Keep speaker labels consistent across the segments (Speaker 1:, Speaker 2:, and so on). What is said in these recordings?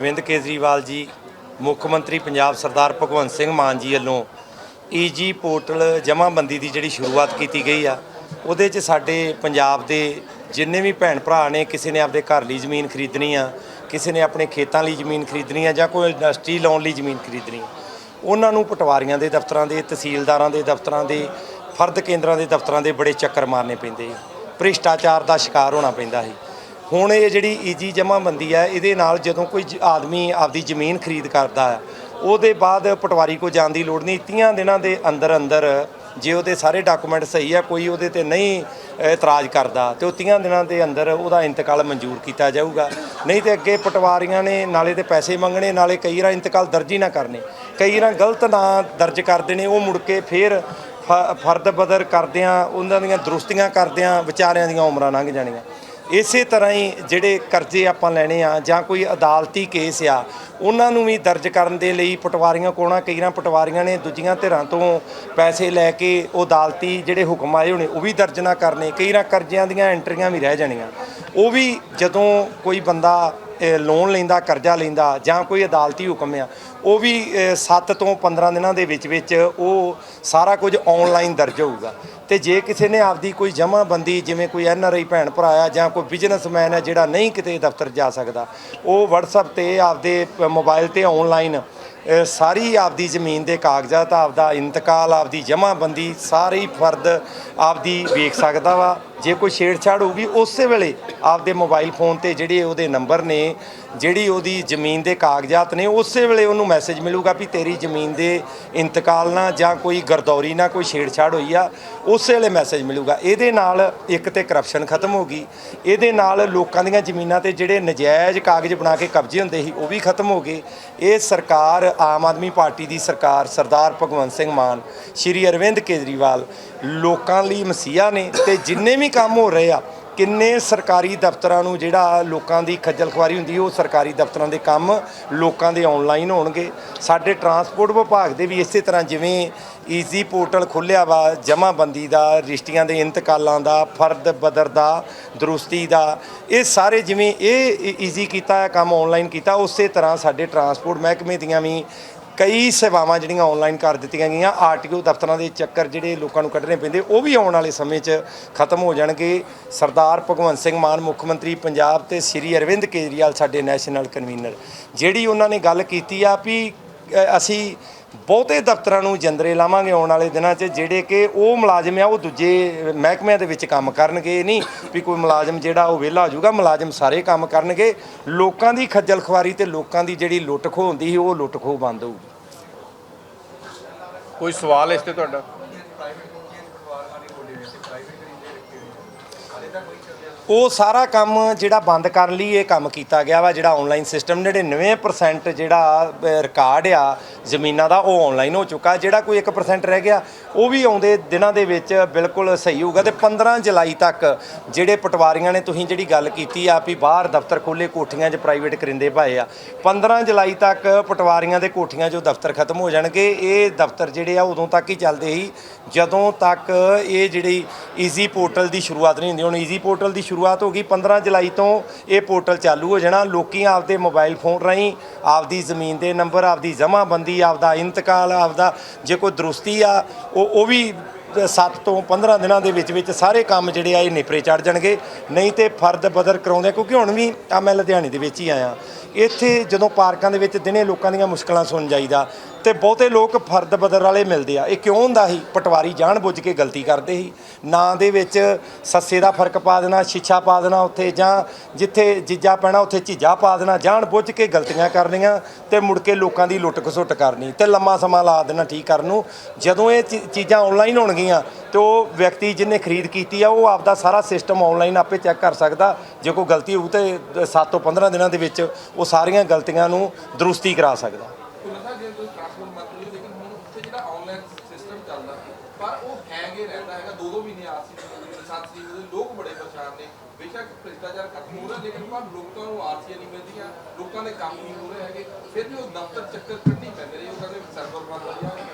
Speaker 1: ਅਰਵਿੰਦ ਕੇਜਰੀਵਾਲ ਜੀ, ਮੁੱਖ ਮੰਤਰੀ ਪੰਜਾਬ ਸਰਦਾਰ ਭਗਵੰਤ ਸਿੰਘ ਮਾਨ ਜੀ ਵੱਲੋਂ ਈਜੀ ਪੋਰਟਲ ਜਮ੍ਹਾਂਬੰਦੀ ਦੀ ਜਿਹੜੀ ਸ਼ੁਰੂਆਤ ਕੀਤੀ ਗਈ ਆ, ਉਹਦੇ 'ਚ ਸਾਡੇ ਪੰਜਾਬ ਦੇ ਜਿੰਨੇ ਵੀ ਭੈਣ ਭਰਾ ਨੇ, ਕਿਸੇ ਨੇ ਆਪਦੇ ਘਰ ਲਈ ਜ਼ਮੀਨ ਖਰੀਦਣੀ ਆ, ਕਿਸੇ ਨੇ ਆਪਣੇ ਖੇਤਾਂ ਲਈ ਜ਼ਮੀਨ ਖਰੀਦਣੀ ਆ ਜਾਂ ਕੋਈ ਇੰਡਸਟਰੀ ਲਾਉਣ ਲਈ ਜ਼ਮੀਨ ਖਰੀਦਣੀ ਉਹਨਾਂ ਨੂੰ ਪਟਵਾਰੀਆਂ ਦੇ ਦਫ਼ਤਰਾਂ ਦੇ, ਤਹਿਸੀਲਦਾਰਾਂ ਦੇ ਦਫ਼ਤਰਾਂ ਦੇ, ਫਰਦ ਕੇਂਦਰਾਂ ਦੇ ਦਫ਼ਤਰਾਂ ਦੇ ਬੜੇ ਚੱਕਰ ਮਾਰਨੇ ਪੈਂਦੇ ਭ੍ਰਿਸ਼ਟਾਚਾਰ ਦਾ ਸ਼ਿਕਾਰ ਹੋਣਾ ਪੈਂਦਾ ਸੀ। ਹੁਣ ਇਹ ਜਿਹੜੀ ਈਜੀ ਜਮ੍ਹਾਂਬੰਦੀ ਹੈ ਇਹਦੇ ਨਾਲ ਜਦੋਂ ਕੋਈ ਆਦਮੀ ਆਪਦੀ ਜ਼ਮੀਨ ਖਰੀਦ ਕਰਦਾ ਹੈ ਉਹਦੇ ਬਾਅਦ ਪਟਵਾਰੀ ਕੋ ਜਾਣ ਦੀ ਲੋੜ ਨਹੀਂ। 30 ਦਿਨਾਂ ਦੇ ਅੰਦਰ ਅੰਦਰ ਜੇ ਉਹਦੇ ਸਾਰੇ ਡਾਕੂਮੈਂਟ ਸਹੀ ਆ, ਕੋਈ ਉਹਦੇ ਤੇ ਨਹੀਂ ਇਤਰਾਜ਼ ਕਰਦਾ, ਤੇ ਉਹ 30 ਦਿਨਾਂ ਦੇ ਅੰਦਰ ਉਹਦਾ ਇੰਤਕਾਲ ਮਨਜ਼ੂਰ ਕੀਤਾ ਜਾਊਗਾ। ਨਹੀਂ ਤੇ ਅੱਗੇ ਪਟਵਾਰੀਆਂ ਨੇ ਨਾਲੇ ਤੇ ਪੈਸੇ ਮੰਗਣੇ, ਨਾਲੇ ਕਈ ਵਾਰ ਇੰਤਕਾਲ ਦਰਜ ਹੀ ਨਾ ਕਰਨੇ। ਕਈ ਵਾਰ ਗਲਤ ਨਾਂ ਦਰਜ ਕਰਦੇ ਨੇ ਉਹ ਮੁੜ ਕੇ ਫੇਰ ਫ- ਫਰਦ ਬਦਰ ਕਰਦਿਆਂ, ਉਹਨਾਂ ਦੀਆਂ ਦਰੁਸਤੀਆਂ ਕਰਦਿਆਂ ਵਿਚਾਰਿਆਂ ਦੀਆਂ ਉਮਰਾਂ ਲੰਘ ਜਾਣੀਆਂ। ਇਸੇ ਤਰ੍ਹਾਂ ਹੀ ਜਿਹੜੇ ਕਰਜ਼ੇ ਆਪਾਂ ਲੈਣੇ ਆ ਜਾਂ ਕੋਈ ਅਦਾਲਤੀ ਕੇਸ ਆ, ਉਹਨਾਂ ਨੂੰ ਵੀ ਦਰਜ ਕਰਨ ਦੇ ਲਈ ਪਟਵਾਰੀਆਂ ਕੋਣਾ ਕਈ ਨਾ ਪਟਵਾਰੀਆਂ ਨੇ ਦੂਜੀਆਂ ਧਿਰਾਂ ਤੋਂ ਪੈਸੇ ਲੈ ਕੇ ਉਹ ਅਦਾਲਤੀ ਜਿਹੜੇ ਹੁਕਮ ਆਏ ਹੋਣੇ, ਉਹ ਵੀ ਦਰਜ ਨਾ ਕਰਨੇ ਕਈ ਨਾ ਕਰਜ਼ਿਆਂ ਦੀਆਂ ਐਂਟਰੀਆਂ ਵੀ ਰਹਿ ਜਾਣੀਆਂ। ਉਹ ਵੀ ਜਦੋਂ ਕੋਈ ਬੰਦਾ ਲੋਨ ਲੈਂਦਾ, ਕਰਜ਼ਾ ਲੈਂਦਾ ਜਾਂ ਕੋਈ ਅਦਾਲਤੀ ਹੁਕਮ ਆ, ਉਹ ਵੀ 7 ਤੋਂ 15 ਦਿਨਾਂ ਦੇ ਵਿੱਚ ਵਿੱਚ ਉਹ ਸਾਰਾ ਕੁਝ ਆਨਲਾਈਨ ਦਰਜ ਹੋਊਗਾ। ਤੇ ਜੇ ਕਿਸੇ ਨੇ ਆਪਦੀ ਕੋਈ ਜਮ੍ਹਾਂਬੰਦੀ ਜਿਵੇਂ ਕੋਈ ਐਨ ਆਰ ਆਈ ਭੈਣ ਭਰਾ ਆ ਜਾਂ ਕੋਈ ਬਿਜ਼ਨਸਮੈਨ ਹੈ ਜਿਹੜਾ ਨਹੀਂ ਕਿਤੇ ਦਫ਼ਤਰ ਜਾ ਸਕਦਾ, ਉਹ WhatsApp ਤੇ ਆਪਦੇ ਮੋਬਾਈਲ ਤੇ ਆਨਲਾਈਨ ਸਾਰੀ ਆਪਦੀ ਜ਼ਮੀਨ ਦੇ ਕਾਗਜ਼ਾਤ, ਆਪਦਾ ਇੰਤਕਾਲ, ਆਪਦੀ ਜਮ੍ਹਾਂਬੰਦੀ ਸਾਰੀ ਫਰਦ ਆਪਦੀ ਵੇਖ ਸਕਦਾ ਵਾ। ਜੇ ਕੋਈ ਛੇੜਛਾੜ ਹੋਊਗੀ, ਉਸੇ ਵੇਲੇ ਆਪਦੇ ਮੋਬਾਈਲ ਫੋਨ ਤੇ ਜਿਹੜੇ ਉਹਦੇ ਨੰਬਰ ਨੇ, ਜਿਹੜੀ ਉਹਦੀ ਜ਼ਮੀਨ ਦੇ ਕਾਗਜ਼ਾਤ ਨੇ, ਉਸੇ ਵੇਲੇ ਉਹਨੂੰ ਮੈਸੇਜ ਮਿਲੂਗਾ ਵੀ ਤੇਰੀ ਜ਼ਮੀਨ ਦੇ ਇੰਤਕਾਲ ਨਾਲ ਜਾਂ ਕੋਈ ਗਰਦੌਰੀ ਨਾਲ ਕੋਈ ਛੇੜਛਾੜ ਹੋਈ ਆ, ਉਸੇ ਵੇਲੇ ਮੈਸੇਜ ਮਿਲੂਗਾ। ਇਹਦੇ ਨਾਲ ਇੱਕ ਤੇ ਕਰਪਸ਼ਨ ਖਤਮ ਹੋ ਗਈ। ਇਹਦੇ ਨਾਲ ਲੋਕਾਂ ਦੀਆਂ ਜ਼ਮੀਨਾਂ ਤੇ ਜਿਹੜੇ ਨਜਾਇਜ਼ ਕਾਗਜ਼ ਬਣਾ ਕੇ ਕਬਜ਼ੇ ਹੁੰਦੇ ਸੀ, ਉਹ ਵੀ ਖਤਮ ਹੋ ਗਏ। ਇਹ ਸਰਕਾਰ, ਆਮ ਆਦਮੀ ਪਾਰਟੀ ਦੀ ਸਰਕਾਰ, ਸਰਦਾਰ ਭਗਵੰਤ ਸਿੰਘ ਮਾਨ, ਸ਼੍ਰੀ ਅਰਵਿੰਦ ਕੇਜਰੀਵਾਲ ਲੋਕਾਂ ਲਈ ਮਸੀਹਾ ਨੇ ਤੇ ਜਿੰਨੇ ਵੀ ਕੰਮ ਹੋ ਰਹੇ ਆ, ਕਿੰਨੇ ਸਰਕਾਰੀ ਦਫ਼ਤਰਾਂ ਨੂੰ ਜਿਹੜਾ ਲੋਕਾਂ ਦੀ ਖੱਜਲ ਖੁਆਰੀ ਹੁੰਦੀ ਉਹ ਸਰਕਾਰੀ ਦਫ਼ਤਰਾਂ ਦੇ ਕੰਮ ਲੋਕਾਂ ਦੇ ਆਨਲਾਈਨ ਹੋਣਗੇ। ਸਾਡੇ ਟਰਾਂਸਪੋਰਟ ਵਿਭਾਗ ਦੇ ਵੀ ਇਸੇ ਤਰ੍ਹਾਂ ਜਿਵੇਂ ਈਜ਼ੀ ਪੋਰਟਲ ਖੁੱਲਿਆ ਵਾ ਜਮ੍ਹਾਂਬੰਦੀ ਦਾ, ਰਿਸ਼ਤੀਆਂ ਦੇ ਇੰਤਕਾਲਾਂ ਦਾ, ਫਰਦ ਬਦਰ ਦਾ, ਦਰੁਸਤੀ ਦਾ, ਇਹ ਸਾਰੇ ਜਿਵੇਂ ਇਹ ਈਜ਼ੀ ਕੀਤਾ ਹੈ ਕੰਮ ਆਨਲਾਈਨ ਕੀਤਾ, ਉਸੇ ਤਰ੍ਹਾਂ ਸਾਡੇ ਟਰਾਂਸਪੋਰਟ ਮਹਿਕਮੇ ਦੀਆਂ ਵੀ ਕਈ ਸੇਵਾਵਾਂ ਜਿਹੜੀਆਂ ਆਨਲਾਈਨ ਕਰ ਦਿੱਤੀਆਂ ਗਈਆਂ ਆਰਟੀਓ ਦਫ਼ਤਰਾਂ ਦੇ ਚੱਕਰ ਜਿਹੜੇ ਲੋਕਾਂ ਨੂੰ ਕੱਢਣੇ ਪੈਂਦੇ, ਉਹ ਵੀ ਆਉਣ ਵਾਲੇ ਸਮੇਂ 'ਚ ਖਤਮ ਹੋ ਜਾਣਗੇ। ਸਰਦਾਰ ਭਗਵੰਤ ਸਿੰਘ ਮਾਨ, ਮੁੱਖ ਮੰਤਰੀ ਪੰਜਾਬ ਤੇ ਸ੍ਰੀ ਅਰਵਿੰਦ ਕੇਜਰੀਵਾਲ, ਸਾਡੇ ਨੈਸ਼ਨਲ ਕਨਵੀਨਰ ਜਿਹੜੀ ਉਹਨਾਂ ਨੇ ਗੱਲ ਕੀਤੀ ਆ ਵੀ ਅਸੀਂ ਬਹੁਤੇ ਦਫ਼ਤਰਾਂ ਨੂੰ ਜੰਦਰੇ ਲਾਵਾਂਗੇ ਆਉਣ ਵਾਲੇ ਦਿਨਾਂ 'ਚ, ਜਿਹੜੇ ਕਿ ਉਹ ਮੁਲਾਜ਼ਮ ਆ, ਉਹ ਦੂਜੇ ਮਹਿਕਮਿਆਂ ਦੇ ਵਿੱਚ ਕੰਮ ਕਰਨਗੇ। ਇਹ ਨਹੀਂ ਵੀ ਕੋਈ ਮੁਲਾਜ਼ਮ ਜਿਹੜਾ ਉਹ ਵਿਹਲਾ ਹੋ ਜਾਊਗਾ, ਮੁਲਾਜ਼ਮ ਸਾਰੇ ਕੰਮ ਕਰਨਗੇ। ਲੋਕਾਂ ਦੀ ਖੱਜਲ ਖੁਆਰੀ ਤੇ ਲੋਕਾਂ ਦੀ ਜਿਹੜੀ ਲੁੱਟ ਖੋਹ ਹੁੰਦੀ ਸੀ, ਉਹ ਲੁੱਟ ਖੋਹ ਬੰਦ ਹੋਊਗੀ।
Speaker 2: ਕੋਈ ਸਵਾਲ ਇਸ ਤੇ ਤੁਹਾਡਾ?
Speaker 1: ਉਹ ਸਾਰਾ ਕੰਮ ਜਿਹੜਾ ਬੰਦ ਕਰਨ ਲਈ, ਇਹ ਕੰਮ ਕੀਤਾ ਗਿਆ ਵਾ, ਜਿਹੜਾ ਆਨਲਾਈਨ ਸਿਸਟਮ 99% ਜਿਹੜਾ ਰਿਕਾਰਡ ਆ ਜ਼ਮੀਨਾਂ ਦਾ, ਉਹ ਆਨਲਾਈਨ ਹੋ ਚੁੱਕਾ। ਜਿਹੜਾ ਕੋਈ 1% ਰਹਿ ਗਿਆ, ਉਹ ਵੀ ਆਉਂਦੇ ਦਿਨਾਂ ਦੇ ਵਿੱਚ ਬਿਲਕੁਲ ਸਹੀ ਹੋਊਗਾ। ਤੇ 15 ਜੁਲਾਈ ਤੱਕ ਜਿਹੜੇ ਪਟਵਾਰੀਆਂ ਨੇ, ਤੁਸੀਂ ਜਿਹੜੀ ਗੱਲ ਕੀਤੀ ਆ ਵੀ ਬਾਹਰ ਦਫ਼ਤਰ ਖੋਲੇ ਕੋਠੀਆਂ 'ਚ ਪ੍ਰਾਈਵੇਟ ਕਰਿੰਦੇ ਪਾਏ ਆ। 15 ਜੁਲਾਈ ਤੱਕ ਪਟਵਾਰੀਆਂ ਦੇ ਕੋਠੀਆਂ 'ਚੋਂ ਦਫ਼ਤਰ ਖਤਮ ਹੋ ਜਾਣਗੇ। ਇਹ ਦਫ਼ਤਰ ਜਿਹੜੇ ਆ, ਉਦੋਂ ਤੱਕ ਹੀ ਚੱਲਦੇ ਸੀ। ਜਦੋਂ ਤੱਕ ਇਹ ਜਿਹੜੀ ਈਜ਼ੀ ਪੋਰਟਲ ਦੀ ਸ਼ੁਰੂਆਤ ਨਹੀਂ ਹੁੰਦੀ, ਹੁਣ ਈਜ਼ੀ ਪੋਰਟਲ ਦੀ ਸ਼ੁਰੂਆਤ ਹੋ ਗਈ 15 ਜੁਲਾਈ ਤੋਂ ਇਹ ਪੋਰਟਲ ਚਾਲੂ ਹੋ ਜਾਣਾ। ਲੋਕੀ ਆਪਦੇ ਮੋਬਾਈਲ ਫੋਨ ਰਾਹੀਂ ਆਪਦੀ ਜ਼ਮੀਨ ਦੇ ਨੰਬਰ, ਆਪਦੀ ਜਮ੍ਹਾਂਬੰਦੀ ਆਪਦਾ ਇੰਤਕਾਲ, ਆਪਦਾ ਜੇ ਕੋਈ ਦਰੁਸਤੀ ਆ, ਉਹ ਉਹ ਵੀ 7 ਤੋਂ 15 ਦਿਨਾਂ ਦੇ ਵਿੱਚ ਵਿੱਚ ਸਾਰੇ ਕੰਮ ਜਿਹੜੇ ਆ ਇਹ ਨੇਪਰੇ ਚੜ ਜਾਣਗੇ। ਨਹੀਂ ਤੇ ਫਰਦ ਬਦਰ ਕਰਾਉਂਦੇ ਕਿਉਂਕਿ ਹੁਣ ਵੀ ਆ ਮੈਂ ਲੁਧਿਆਣੇ ਦੇ ਵਿੱਚ ਹੀ ਆਇਆ। ਇੱਥੇ ਜਦੋਂ ਪਾਰਕਾਂ ਦੇ ਵਿੱਚ ਦਿਨੇ ਲੋਕਾਂ ਦੀਆਂ ਮੁਸ਼ਕਲਾਂ ਸੁਣ ਜਾਈਦਾ ਤੇ ਬਹੁਤੇ ਲੋਕ ਫਰਦ ਬਦਰ ਵਾਲੇ ਮਿਲਦੇ ਆ। ਇਹ ਕਿਉਂ ਹੁੰਦਾ ਸੀ? ਪਟਵਾਰੀ ਜਾਣ ਬੁੱਝ ਕੇ ਗਲਤੀ ਕਰਦੇ ਸੀ। ਨਾਂ ਦੇ ਵਿੱਚ ਸੱਸੇ ਦਾ ਫ਼ਰਕ ਪਾ ਦੇਣਾ ਛਿੱਛਾ ਪਾ ਦੇਣਾ ਉੱਥੇ ਜਾਂ ਜਿੱਥੇ ਜੀਜਾ ਪੈਣਾ, ਉੱਥੇ ਝੀਜਾ ਪਾ ਦੇਣਾ, ਜਾਣ ਬੁੱਝ ਕੇ ਗਲਤੀਆਂ ਕਰਨੀਆਂ ਤੇ ਮੁੜ ਕੇ ਲੋਕਾਂ ਦੀ ਲੁੱਟ ਖਸੁੱਟ ਕਰਨੀ ਤੇ ਲੰਮਾ ਸਮਾਂ ਲਾ ਦੇਣਾ ਠੀਕ ਕਰਨ ਨੂੰ। ਜਦੋਂ ਇਹ ਚੀ- ਚੀਜ਼ਾਂ ਆਨਲਾਈਨ ਹੋਣਗੀਆਂ ਤੇ ਉਹ ਵਿਅਕਤੀ ਜਿਹਨੇ ਖਰੀਦ ਕੀਤੀ ਆ, ਉਹ ਆਪਦਾ ਸਾਰਾ ਸਿਸਟਮ ਆਨਲਾਈਨ ਆਪੇ ਚੈੱਕ ਕਰ ਸਕਦਾ। ਜੇ ਕੋਈ ਗਲਤੀ ਹੋਊ ਤੇ 7 ਤੋਂ 15 ਦਿਨਾਂ ਦੇ ਵਿੱਚ ਉਹ ਸਾਰੀਆਂ ਗਲਤੀਆਂ ਨੂੰ ਦਰੁਸਤੀ ਕਰਾ ਸਕਦਾ
Speaker 3: ਤੁਲਸਾ ਜੇ ਤੁਸੀਂ ਟ੍ਰਾਂਸਪੋਰਟ ਮੰਤਰੀ ਹੋ ਲੇਕਿਨ ਹੁਣ ਉੱਥੇ ਜਿਹੜਾ ਆਨਲਾਈਨ ਸਿਸਟਮ ਚੱਲਦਾ ਪਰ ਉਹ ਹੈਂਗ ਹੀ ਰਹਿੰਦਾ ਹੈਗਾ ਦੋ ਦੋ ਮਹੀਨੇ ਆਰਸੀ ਲੋਕ ਬੜੇ ਪਰੇਸ਼ਾਨ ਨੇ। ਬੇਸ਼ੱਕ ਭ੍ਰਿਸ਼ਟਾਚਾਰ ਖਤਮ ਹੋ ਰਿਹਾ, ਲੇਕਿਨ ਪਰ ਲੋਕਾਂ ਨੂੰ ਆਰਸੀਆਂ ਨਹੀਂ ਮਿਲਦੀਆਂ। ਲੋਕਾਂ ਦੇ ਕੰਮ ਨਹੀਂ ਹੋ ਰਹੇ ਹੈਗੇ। ਫਿਰ ਵੀ ਉਹ ਦਫ਼ਤਰ ਚੱਕਰ ਕੱਢਣੀ ਪੈਂਦੇ ਨੇ। ਉਹ ਕਹਿੰਦੇ ਸਰਵਰ ਬੰਦ ਹੋ ਗਿਆ।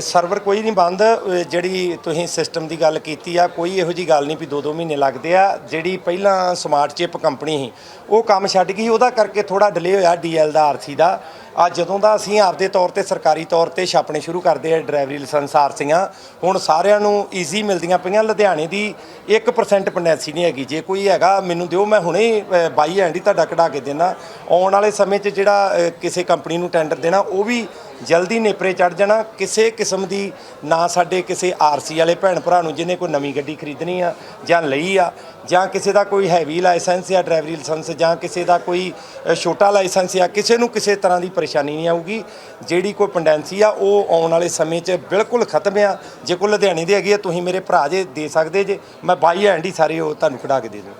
Speaker 1: ਸਰਵਰ ਕੋਈ ਨਹੀਂ ਬੰਦ ਅਹ ਜਿਹੜੀ ਤੁਸੀਂ ਸਿਸਟਮ ਦੀ ਗੱਲ ਕੀਤੀ ਆ ਕੋਈ ਇਹੋ ਜੀ ਗੱਲ ਨਹੀਂ ਵੀ 2-2 ਮਹੀਨੇ ਲੱਗਦੇ ਆ। ਜਿਹੜੀ ਪਹਿਲਾਂ ਸਮਾਰਟ ਚਿਪ ਕੰਪਨੀ ਸੀ ਉਹ ਕੰਮ ਛੱਡ ਗਈ ਉਹਦਾ ਕਰਕੇ ਥੋੜਾ ਡਿਲੇ ਹੋਇਆ ਡੀਐਲ ਦਾ ਆਰਸੀ ਦਾ। ਆ ਜਦੋਂ ਦਾ ਅਸੀਂ ਆਪਦੇ ਤੌਰ ਤੇ ਸਰਕਾਰੀ ਤੌਰ ਤੇ ਛਾਪਣੇ ਸ਼ੁਰੂ ਕਰਦੇ ਆ ਡਰਾਈਵਰੀ ਲਾਇਸੈਂਸ ਆਰਸੀਆਂ ਹੁਣ ਸਾਰਿਆਂ ਨੂੰ ਈਜ਼ੀ ਮਿਲਦੀਆਂ ਪਈਆਂ। ਲੁਧਿਆਣੇ ਦੀ 1% ਪੰਡੈਂਸੀ ਨਹੀਂ ਹੈਗੀ। ਜੇ ਕੋਈ ਹੈਗਾ ਮੈਨੂੰ ਦਿਓ ਮੈਂ ਹੁਣੇ ਬਾਈ ਹੈਂਡ ਹੀ ਤੁਹਾਡਾ ਕਢਾ ਕੇ ਦੇਣਾ ਆਉਣ ਵਾਲੇ ਸਮੇਂ 'ਚ ਜਿਹੜਾ ਅਹ, ਕਿਸੇ ਕੰਪਨੀ ਨੂੰ ਟੈਂਡਰ ਦੇਣਾ ਉਹ ਵੀ ਜਲਦੀ ਨੇਪਰੇ ਚੜ ਜਾਣਾ। ਕਿਸੇ ਕਿਸਮ ਦੀ ਨਾ ਸਾਡੇ ਕਿਸੇ ਆਰਸੀ ਵਾਲੇ ਭੈਣ ਭਰਾ ਨੂੰ ਜਿਹਨੇ ਕੋਈ ਨਵੀਂ ਗੱਡੀ ਖਰੀਦਣੀ ਆ ਜਾਂ ਲਈ ਆ, ਜਾਂ ਕਿਸੇ ਦਾ ਕੋਈ ਹੈਵੀ ਲਾਇਸੈਂਸ ਜਾਂ ਡਰਾਈਵਰੀ ਲਾਇਸੈਂਸ ਜਾਂ ਕਿਸੇ ਦਾ ਕੋਈ ਛੋਟਾ ਲਾਇਸੈਂਸ ਆ, ਕਿਸੇ ਨੂੰ ਕਿਸੇ ਤਰ੍ਹਾਂ ਦੀ ਪਰੇਸ਼ਾਨੀ ਨਹੀਂ ਆਊਗੀ। ਜਿਹੜੀ ਕੋਈ ਪੰਡੈਂਸੀ ਆ, ਉਹ ਆਉਣ ਵਾਲੇ ਸਮੇਂ 'ਚ ਬਿਲਕੁਲ ਖਤਮ ਆ। ਜੇ ਕੋਈ ਲੁਧਿਆਣੇ ਦੀ ਹੈਗੀ ਆ, ਤੁਸੀਂ ਮੇਰੇ ਭਰਾ ਜੇ, ਦੇ ਸਕਦੇ ਜੇ। ਮੈਂ ਬਾਈ ਹੈਂਡ ਹੀ ਸਾਰੇ ਉਹ ਤੁਹਾਨੂੰ ਕਢਾ ਕੇ ਦੇ ਦੂੰ